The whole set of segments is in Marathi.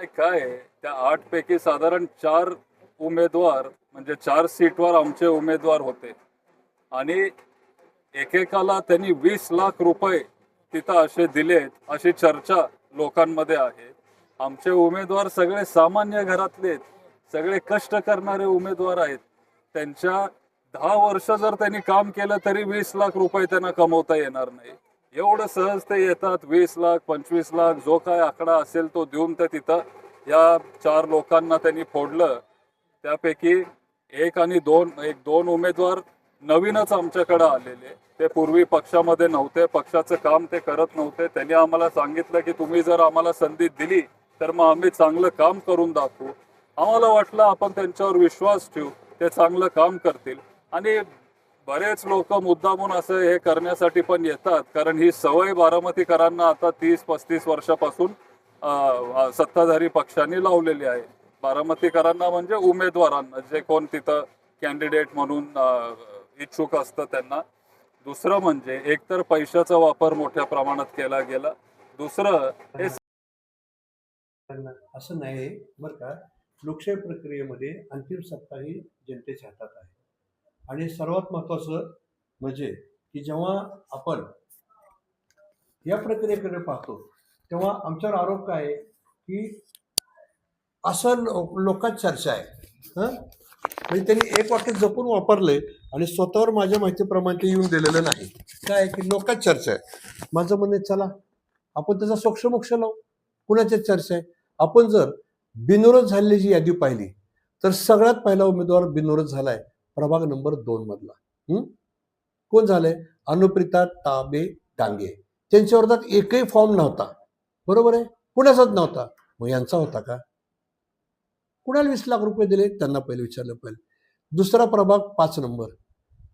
नाही काय? आहे, त्या आठ पैकी साधारण चार उमेदवार म्हणजे चार सीटवर आमचे उमेदवार होते. आणि एकेकाला त्यांनी वीस लाख रुपये तिथं असे दिलेत अशी चर्चा लोकांमध्ये आहे. आमचे उमेदवार सगळे सामान्य घरातले आहेत. सगळे कष्ट करणारे उमेदवार आहेत. त्यांच्या दहा वर्ष जर त्यांनी काम केलं तरी वीस लाख रुपये त्यांना कमवता येणार नाही. एवढं सहज ते येतात वीस लाख पंचवीस लाख जो काय आकडा असेल तो देऊन ते तिथं या चार लोकांना त्यांनी फोडलं. त्यापैकी एक आणि दोन एक दोन उमेदवार नवीनच आमच्याकडे आलेले. ते पूर्वी पक्षामध्ये नव्हते पक्षाचं काम ते करत नव्हते. त्यांनी आम्हाला सांगितलं की तुम्ही जर आम्हाला संधी दिली तर मग आम्ही चांगलं काम करून दाखवू. आम्हाला वाटलं आपण त्यांच्यावर विश्वास ठेवू ते चांगलं काम करतील. आणि बरेच लोक मुद्दामून असं हे करण्यासाठी पण येतात कारण ही सवय बारामतीकरांना आता तीस पस्तीस वर्षापासून सत्ताधारी पक्षांनी लावलेली आहे. बारामतीकरांना म्हणजे उमेदवारांना जे कोण तिथं कॅन्डिडेट म्हणून इच्छुक असतं त्यांना. दुसरं म्हणजे एकतर पैशाचा वापर मोठ्या प्रमाणात केला गेला. दुसरं हे असं नाही बरं का. लोकशाही प्रक्रियेमध्ये अंतिम सत्ता ही जनतेच्या हातात आहे. आणि सर्वात महत्त्वाचं म्हणजे की जेव्हा आपण या प्रक्रियेकडे पाहतो तेव्हा आमच्यावर आरोप काय आहे की असं लो- लोकात चर्चा आहे. हं? म्हणजे त्यांनी एक वाक्य जपून वापरले आणि स्वतःवर माझ्या माहितीप्रमाणे ते येऊन दिलेलं नाही. काय आहे की लोकात चर्चा आहे. माझं म्हणणं आहे, चला आपण त्याचा सोक्षमोक्ष लावू. कुणाच्या चर्चा आहे? आपण जर बिनविरोध झालेली जी यादी पाहिली तर सगळ्यात पहिला उमेदवार बिनविरोध आहे प्रभाग नंबर दोन मधला. कोण झालंय? अनुप्रिता ताबे डांगे. त्यांच्या वर्धात एकही फॉर्म नव्हता. बरोबर आहे? कुणाचाच नव्हता. मग यांचा होता का? कुणाला वीस लाख रुपये दिले? त्यांना पहिले विचारलं पाहिजे. दुसरा प्रभाग पाच नंबर.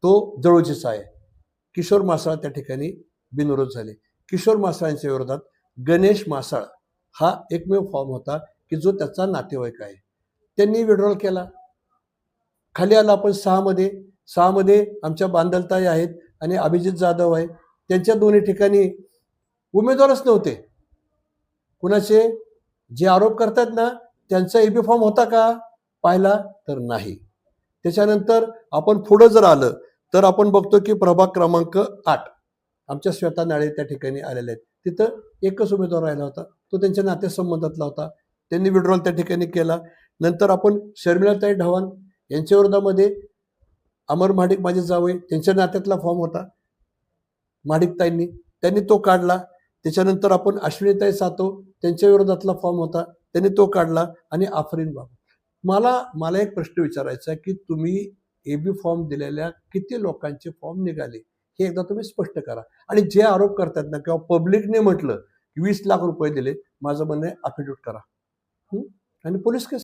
तो जवळचीचा आहे. किशोर मासाळ त्या ठिकाणी बिनविरोध झाले. किशोर मासाळांच्या विरोधात गणेश मासाळ हा एकमेव फॉर्म होता की जो त्याचा नातेवाईक आहे. त्यांनी विड्रॉल केला. खाली आला आपण सहामध्ये सहामध्ये आमच्या बांधलताई आहेत आणि अभिजित जाधव आहे. त्यांच्या दोन्ही ठिकाणी उमेदवारच नव्हते. कुणाचे? जे आरोप करतात ना त्यांचा एबी फॉर्म होता का? पाहिला तर नाही. त्याच्यानंतर आपण पुढं जर आलं तर आपण बघतो की प्रभाग क्रमांक आठ आमच्या श्वेता नाळे त्या ठिकाणी आलेल्या आहेत. तिथं एकच उमेदवार राहिला होता. तो त्यांच्या नातेसंबंधातला होता. त्यांनी विड्रॉल त्या ठिकाणी केला. नंतर आपण शर्मिलाताई ढवान यांच्या विरोधामध्ये अमर महाडिक माझे जावई त्यांच्या नात्यातला फॉर्म होता. महाडिकताईंनी त्यांनी तो काढला. त्याच्यानंतर आपण अश्विनीताई सातो त्यांच्या विरोधातला फॉर्म होता. त्यांनी तो काढला आणि आफरीन बाब. मला मला एक प्रश्न विचारायचा की तुम्ही ए बी फॉर्म दिलेल्या किती लोकांचे फॉर्म निघाले? हे एकदा तुम्ही स्पष्ट करा. आणि जे आरोप करतात ना किंवा पब्लिकने म्हटलं वीस लाख रुपये दिले माझं म्हणणं अफिडेविट करा. आणि पोलीस केस